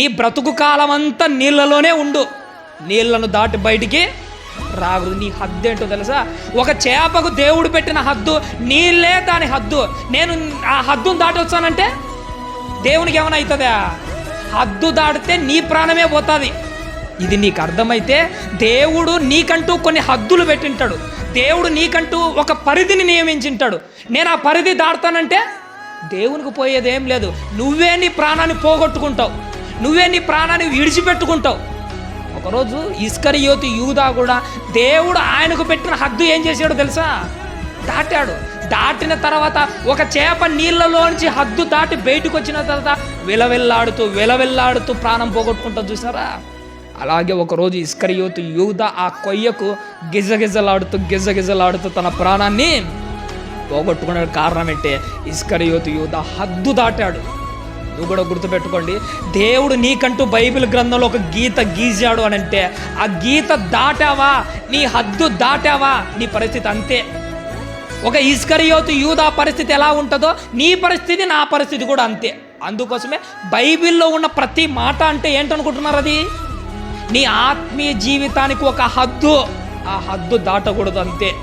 నీ బ్రతుకు కాలం అంతా నీళ్ళలోనే ఉండు. నీళ్ళను దాటి బయటికి రాకూడదు నీ హద్దు ఏంటో తెలుసా? ఒక చేపకు దేవుడు పెట్టిన హద్దు నీళ్ళే దాని హద్దు. నేను ఆ హద్దును దాటి వచ్చానంటే దేవునికి ఏమైనా అవుతుందా? హద్దు దాటితే నీ ప్రాణమే పోతుంది. ఇది నీకు అర్థమైతే దేవుడు నీకంటూ కొన్ని హద్దులు పెట్టింటాడు. దేవుడు నీకంటూ ఒక పరిధిని నియమించింటాడు. నేను ఆ పరిధి దాటుతానంటే దేవునికి పోయేదేం లేదు. నువ్వే నీ ప్రాణాన్ని పోగొట్టుకుంటావు. నువ్వే నీ ప్రాణాన్ని విడిచిపెట్టుకుంటావు. ఒకరోజు ఇస్కరియోతి యూదా కూడా దేవుడు ఆయనకు పెట్టిన హద్దు ఏం చేశాడో తెలుసా? దాటాడు. దాటిన తర్వాత ఒక చేప నీళ్ళలోంచి హద్దు దాటి బయటకు వచ్చిన తర్వాత విలవిల్లాడుతూ విలవిల్లాడుతూ ప్రాణం పోగొట్టుకుంటా చూసారా అలాగే ఒకరోజు ఇస్కరియోతు యూద ఆ కొయ్యకు గిజగిజలాడుతూ గిజగిజలాడుతూ తన ప్రాణాన్ని పోగొట్టుకునే కారణం ఏంటే? ఇస్కరియోతు యూద హద్దు దాటాడు. నువ్వు కూడా గుర్తుపెట్టుకోండి. దేవుడు నీకంటూ బైబిల్ గ్రంథంలో ఒక గీత గీశాడు అని అంటే ఆ గీత దాటావా? నీ హద్దు దాటావా? నీ పరిస్థితి అంతే. ఒక ఇస్కరియోతు యూదా పరిస్థితి ఎలా ఉంటుందో నీ పరిస్థితి నా పరిస్థితి కూడా అంతే. అందుకోసమే బైబిల్లో ఉన్న ప్రతి మాట అంటే ఏంటనుకుంటున్నారు అది? నీ ఆత్మీయ జీవితానికి ఒక హద్దు. ఆ హద్దు దాటకూడదు అంతే.